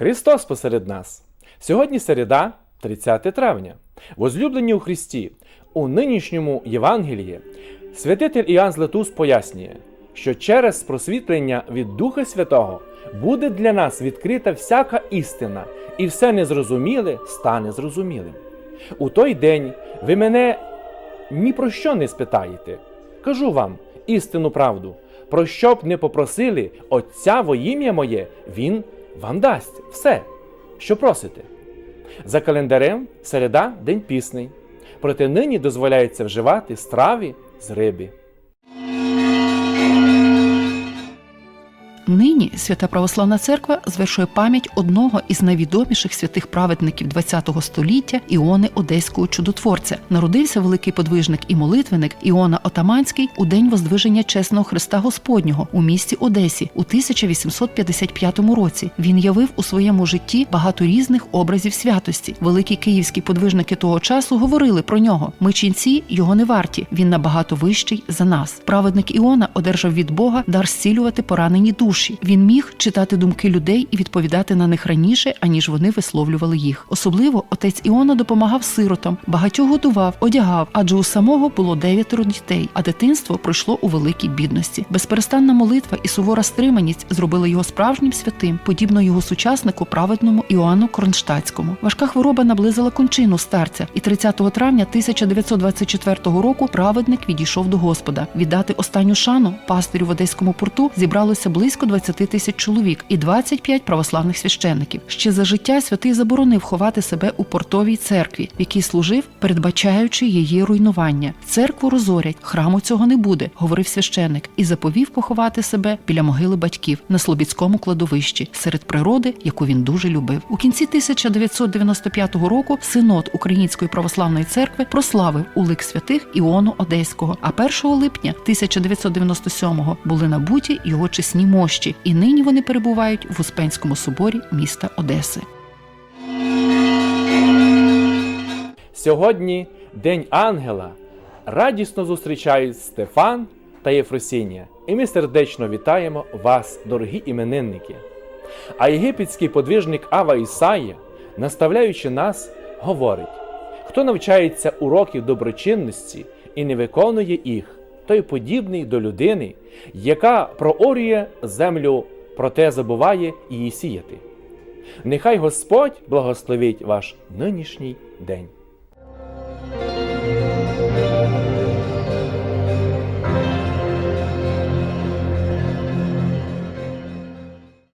Христос посеред нас. Сьогодні середа, 30 травня. Возлюблені у Христі. У нинішньому Євангелії святитель Іоанн Златус пояснює, що через просвітлення від Духа Святого буде для нас відкрита всяка істина, і все незрозуміле стане зрозумілим. У той день ви мене ні про що не спитаєте. Кажу вам істинну правду. Про що б не попросили Отця во ім'я моє, Він вам дасть все, що просите. За календарем середа день пісний. Проте нині дозволяється вживати страви з риби. Нині Свята Православна Церква звершує пам'ять одного із найвідоміших святих праведників ХХ століття Іони Одеського чудотворця. Народився великий подвижник і молитвенник Іона Отаманський у день воздвиження чесного Христа Господнього у місті Одесі у 1855 році. Він явив у своєму житті багато різних образів святості. Великі київські подвижники того часу говорили про нього. Ми ченці його не варті. Він набагато вищий за нас. Праведник Іона одержав від Бога дар зцілювати поранені душі. Він міг читати думки людей і відповідати на них раніше, аніж вони висловлювали їх. Особливо отець Іона допомагав сиротам, багатьох годував, одягав, адже у самого було дев'ятеро дітей, а дитинство пройшло у великій бідності. Безперестанна молитва і сувора стриманість зробили його справжнім святим, подібно його сучаснику, праведному Іоанну Кронштадтському. Важка хвороба наблизила кончину старця, і 30 травня 1924 року праведник відійшов до Господа. Віддати останню шану пастирю в Одеському порту зібралося близько 20 тисяч чоловік і 25 православних священників. Ще за життя святий заборонив ховати себе у портовій церкві, в якій служив, передбачаючи її руйнування. Церкву розорять, храму цього не буде, говорив священник, і заповів поховати себе біля могили батьків на Слобідському кладовищі серед природи, яку він дуже любив. У кінці 1995 року синод Української православної церкви прославив у лик святих Іону Одеського. А 1 липня 1997-го були набуті його чесні мощі, і нині вони перебувають в Успенському соборі міста Одеси. Сьогодні День Ангела. Радісно зустрічають Стефан та Єфросінія. І ми сердечно вітаємо вас, дорогі іменинники. А єгипетський подвижник Ава Ісая, наставляючи нас, говорить: хто навчається уроків доброчинності і не виконує їх, той подібний до людини, яка проорює землю, проте забуває її сіяти. Нехай Господь благословить ваш нинішній день.